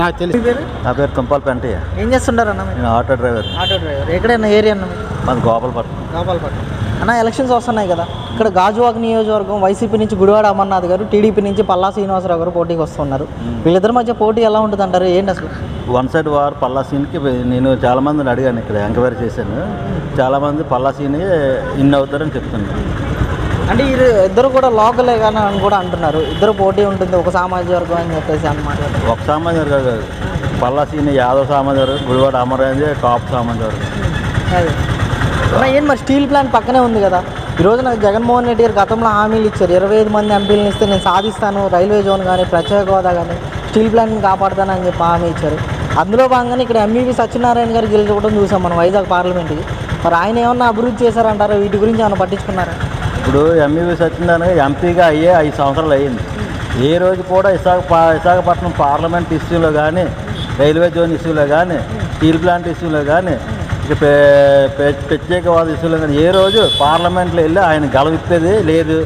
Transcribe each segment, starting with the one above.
నాకు తెలిసి పేరు? నా పేరు తుంపాల పెంటయ్య. ఏం చేస్తుంటారు అన్న మీరు? నేను ఆటో డ్రైవర్. Auto driver. ఎక్కడైనా ఏరియా అన్న మాది గోపాలపట్నం. గోపాలపట్నం. అన్న ఎలక్షన్స్ వస్తున్నాయి కదా. ఇక్కడ గాజువాక నియోజకవర్గం వైసీపీ నుంచి గుడివాడ అమర్నాథ్ గారు టీడీపీ నుంచి పల్లా శ్రీనివాసరావు గారు పోటీకి వస్తున్నారు. వీళ్ళిద్దరి మధ్య పోటీ ఎలా ఉంటుంది అంటారు ఏంటి అసలు? వన్ సైడ్ వార్ పల్లా సీన్కి నేను చాలా మందిని అడిగాను ఇక్కడ ఎంక్వైరీ చేశాను. చాలా మంది పల్లా సీన్ ఇన్ అవుతారని చెప్తున్నారు. అంటే వీరు ఇద్దరు కూడా లోకలే కానీ అని కూడా అంటున్నారు. ఇద్దరు పోటీ ఉంటుంది ఒక సామాజిక వర్గం అని చెప్పేసి అన్నమాట ఒక సామాన్యుడు కాదు. పల్లా సీన్ యాదవ్ సామాన్యుడు గుడివాడ అమరాంజే కాపు సామాన్యుడు అదే. అన్న ఏంటి మరి స్టీల్ ప్లాంట్ పక్కనే ఉంది కదా. ఈ రోజు నాకు జగన్మోహన్ రెడ్డి గారు గతంలో హామీలు ఇచ్చారు. ఇరవై ఐదు మంది ఎంపీలను ఇస్తే నేను సాధిస్తాను రైల్వే జోన్ కానీ ప్రత్యేక హోదా కానీ స్టీల్ ప్లాంట్ని కాపాడుతానని చెప్పి హామీ ఇచ్చారు. అందులో భాగంగానే ఇక్కడ ఎంఈవి సత్యనారాయణ గారు గెలుచుకోవడం చూసాం మనం వైజాగ్ పార్లమెంట్కి. మరి ఆయన ఏమన్నా అభివృద్ధి చేశారంటారా? వీటి గురించి ఏమైనా పట్టించుకున్నారా? ఇప్పుడు ఎంఈవి సత్యనారాయణ ఎంపీగా అయ్యే ఐదు సంవత్సరాలు అయ్యింది. ఏ రోజు కూడా విశాఖ విశాఖపట్నం పార్లమెంట్ ఇష్యూలో కానీ రైల్వే జోన్ ఇష్యూలో కానీ స్టీల్ ప్లాంట్ ఇష్యూలో కానీ ఇక ప్రత్యేకవాద ఇష్యూలో కానీ ఏ రోజు పార్లమెంట్లో వెళ్ళి ఆయన గలవిప్పేది లేదు.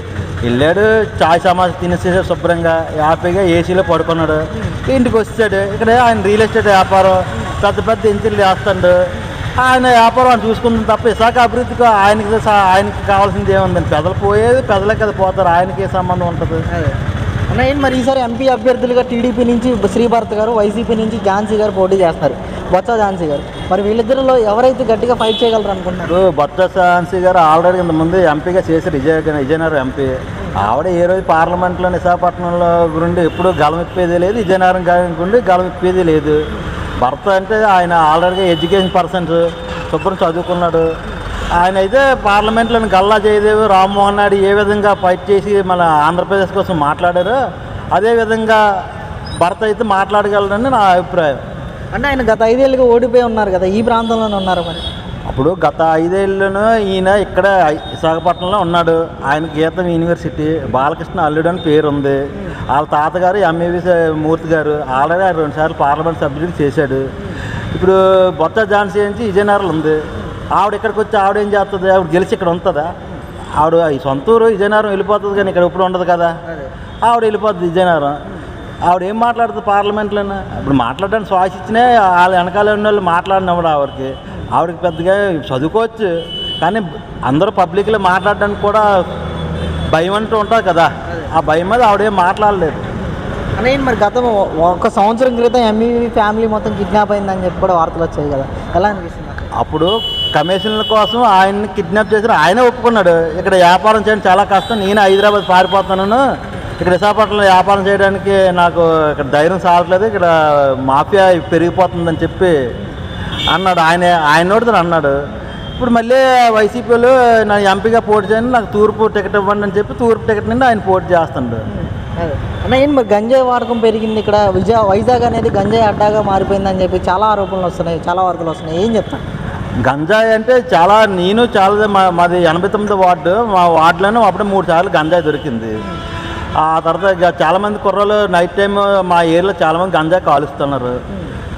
వెళ్ళాడు చాయ్ సమాజ్ తినేసేసాడు శుభ్రంగా హ్యాపీగా ఏసీలో పడుకున్నాడు. ఇంటికి వచ్చాడు ఇక్కడ ఆయన రియల్ ఎస్టేట్ వ్యాపారం పెద్ద పెద్ద ఇంటిలు చేస్తాడు ఆయన వ్యాపారం ఆయన చూసుకుంటుంది తప్ప విశాఖ అభివృద్ధికి ఆయనకి సా- ఆయనకి కావాల్సింది ఏముందండి? పెదలు పోయేది పెదలకి అది పోతారు. ఆయనకి ఏ సంబంధం ఉంటుంది. అదే. అన్న ఏంటి మరి ఈసారి ఎంపీ అభ్యర్థులుగా టీడీపీ నుంచి శ్రీభారత్ గారు వైసీపీ నుంచి ఝాన్సీ గారు పోటీ చేస్తారు. బొత్స ఝాన్సీ గారు. మరి వీళ్ళిద్దరిలో ఎవరైతే గట్టిగా ఫైట్ చేయగలరు అనుకుంటున్నారు? బొత్స ఝాన్సీ గారు ఆల్రెడీ ఇంత ముందు ఎంపీగా చేశారు. విజయ విజయనగరం ఎంపీ. ఆవిడ ఏ రోజు పార్లమెంట్లో విశాఖపట్నంలో గురించి ఎప్పుడూ గలం ఇప్పేది లేదు. విజయనగరం గారి గురించి గలం ఇప్పేది లేదు. భర్త అంటే ఆయన ఆల్రెడీగా ఎడ్యుకేషన్ పర్సన్స్ శుభ్రం చదువుకున్నాడు. ఆయన అయితే పార్లమెంట్లో గల్లా జయదేవ్ రామ్మోహన్ నాయుడు ఏ విధంగా ఫైట్ చేసి మన ఆంధ్రప్రదేశ్ కోసం మాట్లాడారో అదే విధంగా భర్త అయితే మాట్లాడగలరని నా అభిప్రాయం. అంటే ఆయన గత ఐదేళ్ళుగా ఓడిపోయి ఉన్నారు కదా ఈ ప్రాంతంలోనే ఉన్నారు మరి? అప్పుడు గత ఐదేళ్ళను ఈయన ఇక్కడ విశాఖపట్నంలో ఉన్నాడు. ఆయన గీతం యూనివర్సిటీ బాలకృష్ణ అల్లుడు అని పేరు ఉంది వాళ్ళ తాతగారు ఎంఏవి మూర్తి గారు ఆల్రెడీ ఆయన రెండుసార్లు పార్లమెంట్ సభ్యుడికి చేశాడు. ఇప్పుడు బొత్స ఝాన్సీ నుంచి విజయనగరం ఉంది. ఆవిడ ఇక్కడికి వచ్చి ఆవిడ ఏం చేస్తుంది? ఆవిడ గెలిచి ఇక్కడ ఉంటుందా? ఆవిడ ఈ సొంత ఊరు విజయనగరం వెళ్ళిపోతుంది కానీ ఇక్కడ ఇప్పుడు ఉండదు కదా? ఆవిడ వెళ్ళిపోతుంది విజయనగరం. ఆవిడ ఏం మాట్లాడుతుంది పార్లమెంట్లోనే? ఇప్పుడు మాట్లాడడానికి శ్వాస ఇచ్చినే వాళ్ళ వెనకాల ఉన్న వాళ్ళు మాట్లాడినప్పుడు ఆవిడకి. ఆవిడకి పెద్దగా చదువుకోవచ్చు. కానీ అందరూ పబ్లిక్లో మాట్లాడడానికి కూడా భయం అంటూ ఉంటుంది కదా. ఆ భయం మీద ఆవిడేం మాట్లాడలేదు. ఏంటి మరి గతం ఒక సంవత్సరం క్రితం ఎంఈవి ఫ్యామిలీ మొత్తం కిడ్నాప్ అయిందని చెప్పి కూడా వార్తలు వచ్చాయి కదా. ఎలా అనిపిస్తుంది అప్పుడు కమిషన్ల కోసం ఆయన్ని కిడ్నాప్ చేసిన ఆయనే ఒప్పుకున్నాడు. ఇక్కడ వ్యాపారం చేయడం చాలా కష్టం. నేను హైదరాబాద్ పారిపోతున్నాను. ఇక్కడ విశాఖపట్నంలో వ్యాపారం చేయడానికి నాకు ఇక్కడ ధైర్యం సాగట్లేదు. ఇక్కడ మాఫియా పెరిగిపోతుందని చెప్పి అన్నాడు. ఆయన ఆయన నోటితో అన్నాడు. ఇప్పుడు మళ్ళీ వైసీపీలో నా ఎంపీగా పోటీ చేయండి నాకు తూర్పు టికెట్ ఇవ్వండి అని చెప్పి తూర్పు టికెట్ నుండి ఆయన పోటీ చేస్తుండు. అన్న ఏంటి మరి గంజాయి వాడకం పెరిగింది ఇక్కడ? విజయ వైజాగ్ అనేది గంజాయి అడ్డాగా మారిపోయిందని చెప్పి చాలా ఆరోపణలు వస్తున్నాయి చాలా వార్తలు వస్తున్నాయి. ఏం చెప్తాను గంజాయి అంటే చాలా నేను చాలా మా మాది ఎనభై తొమ్మిది వార్డు మా వార్డులోనే అప్పుడే మూడు సార్లు గంజాయి దొరికింది. ఆ తర్వాత చాలామంది కుర్రలు నైట్ టైం మా ఏరియాలో చాలామంది గంజాయి కాలుస్తున్నారు.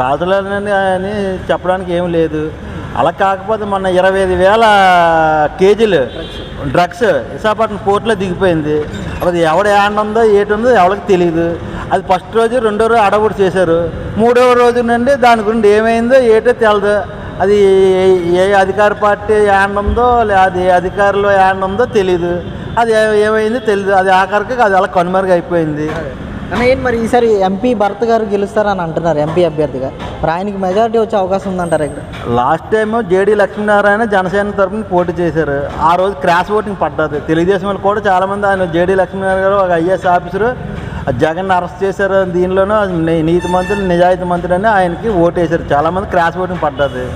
కాదులని అని చెప్పడానికి ఏం లేదు. అలా కాకపోతే మొన్న ఇరవై ఐదు వేల కేజీలు డ్రగ్స్ విశాఖపట్నం పోర్టులో దిగిపోయింది. అది ఎవడ హ్యాండ్ ఉందో ఏటి ఉందో ఎవరికి తెలియదు అది ఫస్ట్ రోజు రెండో రోజు అడవుడు చేశారు. మూడవ రోజు నుండి దాని గురించి ఏమైందో ఏటో తెలదు. అది ఏ- ఏ అధికార పార్టీ హ్యాండ్ ఉందో అది అధికారులు హ్యాండ్ ఉందో తెలియదు అది ఏమైందో తెలియదు అది ఆఖరికి అది అలా కనుమరుగైపోయింది. అయిపోయింది అన్న ఏంటి మరి ఈసారి ఎంపీ భరత్ గారు గెలుస్తారని అంటున్నారు ఎంపీ అభ్యర్థిగా. మరి ఆయనకి మెజారిటీ వచ్చే అవకాశం ఉందంటారు ఇక్కడ? Last time JD Lakshminarayana Janasena తరపున పోటీ చేశారు. ఆ రోజు క్రాస్ ఓటింగ్ పడ్డది. తెలుగుదేశం వాళ్ళు కూడా చాలామంది ఆయన జేడీ లక్ష్మీనారాయణ గారు ఒక ఐఏఎస్ ఆఫీసరు జగన్ అరెస్ట్ చేశారు దీనిలోనూ. నీతి మంత్రులు నిజాయితీ మంత్రులు అని ఆయనకి ఓటేశారు చాలామంది క్రాస్ ఓటింగ్ పడ్డది.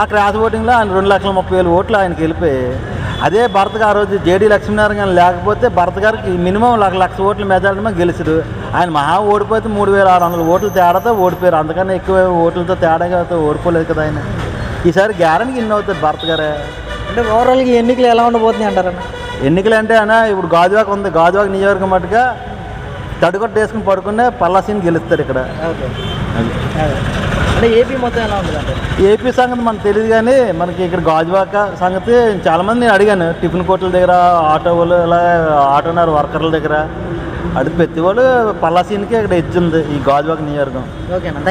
ఆ క్రాస్ ఓటింగ్లో ఆయన రెండు లక్షల ముప్పై వేలు ఓట్లు ఆయనకి వెళ్ళిపోయి అదే భరత్ గారు ఆ రోజు జేడీ లక్ష్మీనారాయణ లేకపోతే భరత్ గారికి మినిమం లక్ష లక్ష ఓట్ల మెజారిటీ గెలిచారు. ఆయన మహా ఓడిపోతే మూడు వేల ఆరు వందల ఓట్లు తేడాతో ఓడిపోయారు. అంతకన్నా ఎక్కువ ఓట్లతో తేడాగా ఓడిపోలేదు కదా ఆయన. ఈసారి గ్యారెంటీ ఇన్ని అవుతుంది భరత్ గారే. అంటే ఓవరాల్గా ఎన్నికలు ఎలా ఉండబోతున్నాయి అంటారన్న ఎన్నికలు అంటే అన్న ఇప్పుడు గాజువాక ఉంది. గాజువాక నియోజకవర్గం మటుగా తడుకొట్టు వేసుకుని పడుకునే పల్లాసీని గెలుస్తారు ఇక్కడ. అంటే ఏపీ మొత్తం ఎలా ఉంది అంటే ఏపీ సంగతి మనకు తెలియదు కానీ మనకి ఇక్కడ గాజువాక సంగతి చాలామంది నేను అడిగాను. టిఫిన్ కోట్ల దగ్గర ఆటో వాళ్ళు ఇలా ఆటోనర్ వర్కర్ల దగ్గర. అడిగి ప్రతి వాళ్ళు పల్లాసీన్కి ఇక్కడ ఉంది ఈ గాజువాక నియోజకవర్గం. ఓకేనా